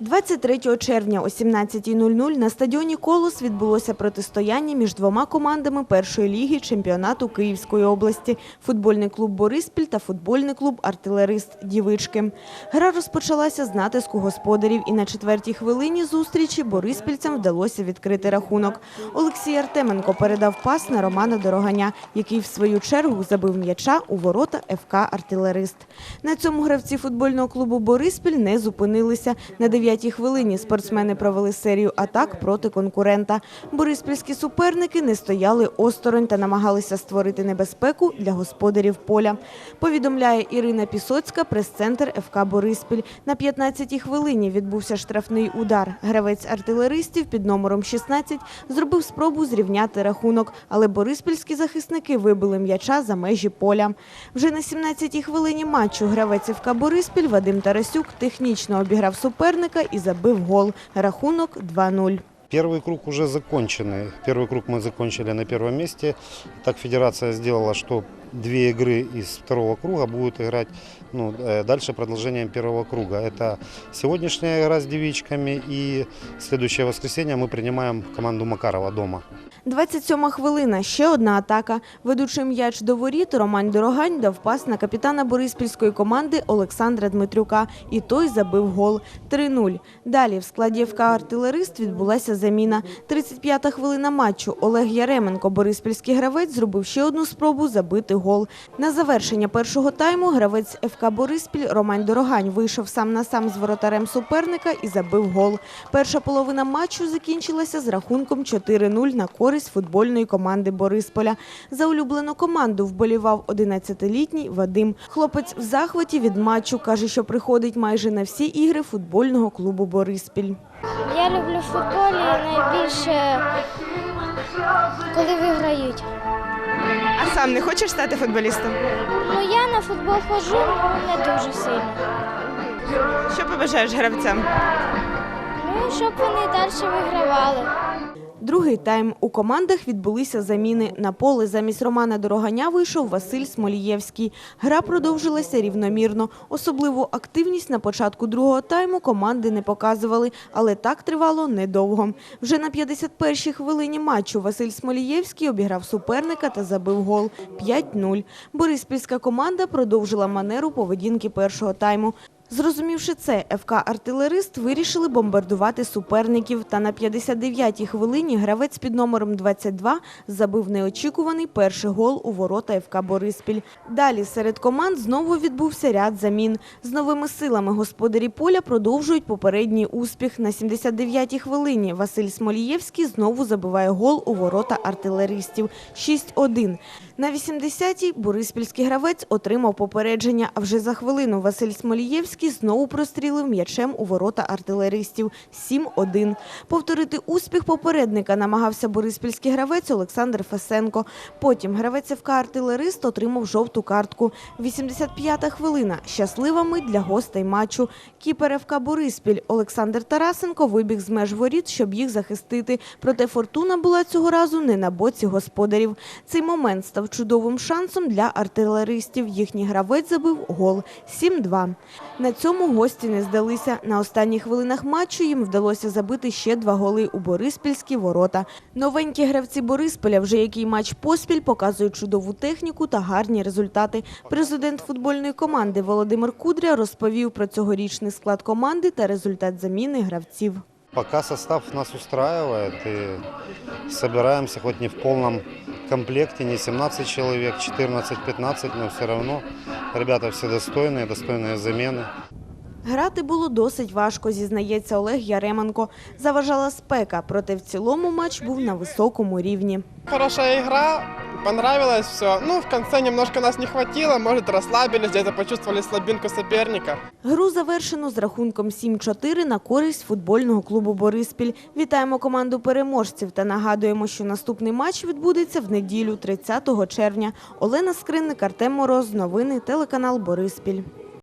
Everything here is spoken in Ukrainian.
23 червня о 17.00 на стадіоні «Колос» відбулося протистояння між двома командами першої ліги чемпіонату Київської області – футбольний клуб «Бориспіль» та футбольний клуб «Артилерист» Дівички. Гра розпочалася з натиску господарів і на четвертій хвилині зустрічі бориспільцям вдалося відкрити рахунок. Олексій Артеменко передав пас на Романа Дороганя, який в свою чергу забив м'яча у ворота ФК «Артилерист». На цьому гравці футбольного клубу «Бориспіль» не зупинилися. На дев'ятій хвилині спортсмени провели серію атак проти конкурента. Бориспільські суперники не стояли осторонь та намагалися створити небезпеку для господарів поля. Повідомляє Ірина Пісоцька, прес-центр ФК «Бориспіль». На 15-й хвилині відбувся штрафний удар. Гравець артилеристів під номером 16 зробив спробу зрівняти рахунок, але бориспільські захисники вибили м'яча за межі поля. Вже на 17-й хвилині матчу гравець ФК «Бориспіль» Вадим Тарасюк технічно обіграв суперника і забив гол. Рахунок 2-0. Первый круг уже законченный. Первый круг мы закончили на первом месте. Так федерация сделала, что две игры из второго круга будут играть ну, э, дальше продолжением первого круга. Это сегодняшняя игра с девичками и следующее воскресенье мы принимаем команду Макарова дома. 27 хвилина. Ще одна атака. Ведучий м'яч до воріт Роман Дорогань дав пас на капітана бориспільської команди Олександра Дмитрюка. І той забив гол. 3-0. Далі в складі ФК «Артилерист» відбулася заміна. 35-та хвилина матчу. Олег Яременко, бориспільський гравець, зробив ще одну спробу забити гол. На завершення першого тайму гравець ФК «Бориспіль» Роман Дорогань вийшов сам на сам з воротарем суперника і забив гол. Перша половина матчу закінчилася з рахунком 4-0 на користь футбольної команди Борисполя. За улюблену команду вболівав 11-літній Вадим. Хлопець в захваті від матчу каже, що приходить майже на всі ігри футбольного клубу Бориспіль. Я люблю футбол і найбільше, коли виграють. А сам не хочеш стати футболістом? Ну я на футбол ходжу не дуже сильно. Що побажаєш гравцям? Ну, щоб вони далі вигравали. Другий тайм у командах відбулися заміни. На поле замість Романа Дороганя вийшов Василь Смолієвський. Гра продовжилася рівномірно. Особливу активність на початку другого тайму команди не показували, але так тривало недовго. Вже на 51-й хвилині матчу Василь Смолієвський обіграв суперника та забив гол 5-0. Бориспільська команда продовжила манеру поведінки першого тайму. Зрозумівши це, ФК «Артилерист» вирішили бомбардувати суперників. Та на 59-й хвилині гравець під номером 22 забив неочікуваний перший гол у ворота ФК «Бориспіль». Далі серед команд знову відбувся ряд замін. З новими силами господарі поля продовжують попередній успіх. На 79-й хвилині Василь Смолієвський знову забиває гол у ворота артилеристів. 6-1. На 80-й бориспільський гравець отримав попередження, а вже за хвилину Василь Смолієвський знову прострілив м'ячем у ворота артилеристів 7-1. Повторити успіх попередника намагався бориспільський гравець Олександр Фесенко. Потім гравець ФК «Артилерист» отримав жовту картку. 85-та хвилина. Щаслива мить для гостей матчу. Кіпер ФК «Бориспіль» Олександр Тарасенко вибіг з меж воріт, щоб їх захистити. Проте фортуна була цього разу не на боці господарів. Цей момент став чудовим шансом для артилеристів. Їхній гравець забив гол 7-2. На цьому гості не здалися. На останніх хвилинах матчу їм вдалося забити ще два голи у Бориспільські ворота. Новенькі гравці Борисполя вже який матч поспіль показують чудову техніку та гарні результати. Президент футбольної команди Володимир Кудря розповів про цьогорічний склад команди та результат заміни гравців. Пока состав нас устраивает и собираемся хоть не в полном комплекте, не 17 человек, 14-15, но все равно ребята все достойные, достойные замены. Грати було досить важко, зізнається Олег Яременко. Заважала спека, проте в цілому матч був на високому рівні. Хорошая игра, понравилось все. Ну, в конце немножко нас не хватило, может, расслабились, где-то почувствовали слабинку соперника. Гру завершено з рахунком 7-4 на користь футбольного клубу «Бориспіль». Вітаємо команду переможців та нагадуємо, що наступний матч відбудеться в неділю 30 червня. Олена Скринник, Артем Мороз. Новини телеканал «Бориспіль».